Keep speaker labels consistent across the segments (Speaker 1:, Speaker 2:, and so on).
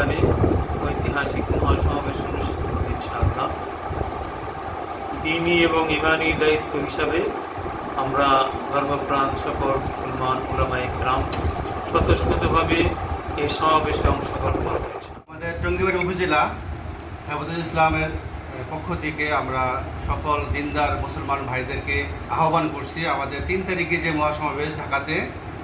Speaker 1: অনুষ্ঠানে ঐতিহাসিক মহাসমাবেশ অনুষ্ঠিত হবে, ইনশাআল্লাহ। দিনী এবং ইমানি দায়িত্ব হিসাবে আমরা ধর্মপ্রাণ সকল মুসলমান ওলামা ইকরাম স্বতঃস্ফূর্তভাবে এই সমাবেশে অংশগ্রহণ করা হয়েছে
Speaker 2: আমাদের টঙ্গিবাড়ি উপজেলা হেফাজুল ইসলামের পক্ষ থেকে আমরা সকল দিনদার মুসলমান ভাইদেরকে আহ্বান করছি, আমাদের তিন তারিখে যে মহাসমাবেশ ঢাকাতে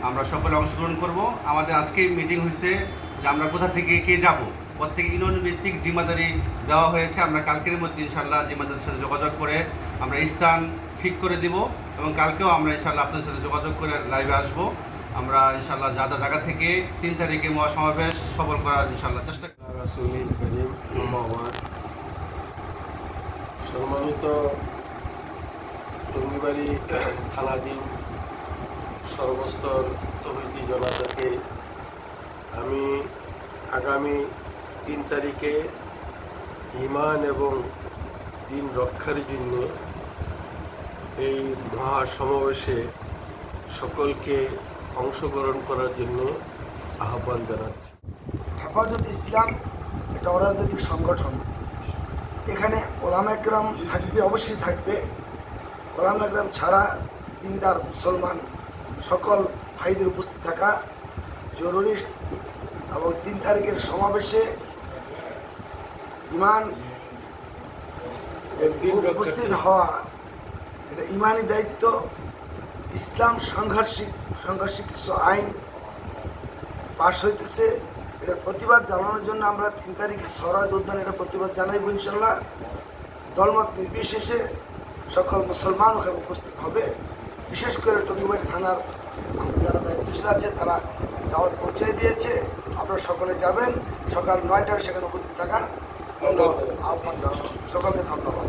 Speaker 2: আমরা সকলে অংশগ্রহণ করব। আমাদের আজকে মিটিং হয়েছে যে আমরা কোথা থেকে কে যাব, প্রত্যেক ইউনিয়ন ভিত্তিক জিম্মাদারি দেওয়া হয়েছে, আমরা কালকের মধ্যে ইনশাল্লাহ জিম্মাদারির সাথে যোগাযোগ করে আমরা স্থান ঠিক করে দিব এবং কালকেও আমরা ইনশাল্লাহ আপনাদের সাথে যোগাযোগ করে লাইভে আসব। আমরা ইনশাল্লাহ যা যা জায়গা থেকে তিন তারিখে মহাসমাবেশ সফল করার ইনশাল্লাহ চেষ্টা
Speaker 3: সম্মানিত টঙ্গিবাড়ি থানাধীন সর্বস্তর তহিদি জনতাকে আমি আগামী তিন তারিখে ইমান এবং দিন রক্ষার জন্য এই মহা সমাবেশে সকলকে অংশগ্রহণ করার জন্য আহ্বান জানাচ্ছি।
Speaker 4: হেফাজত ইসলাম এটা অরাজনৈতিক সংগঠন। এখানে ওলামা একরাম থাকবে, অবশ্যই থাকবে। ওলামা একরাম ছাড়া দিনদার মুসলমান সকল ভাইদের উপস্থিত থাকা জরুরি এবং তিন তারিখের সমাবেশে ইমান উপস্থিত হওয়া এটা ইমানি দায়িত্ব। ইসলাম সাংঘর্ষিক সাংঘর্ষিক কিছু আইন পাশ হইতেছে। এটা প্রতিবাদ জানানোর জন্য আমরা তিন তারিখে স্বরাজ উদ্যান এটা প্রতিবাদ জানাইব ইনশাল্লাহ দলমত নির্বিশেষে সকল মুসলমান ওখানে উপস্থিত হবে। বিশেষ করে টঙ্গিবাড়ি থানার যারা দায়িত্বশীল আছে তারা দাওয়াত পৌঁছে দিয়েছে। আপনারা সকলে যাবেন। সকাল নয়টায় সেখানে উপস্থিত থাকার ধন্যবাদ। আহ্বান জানানো সকলকে ধন্যবাদ।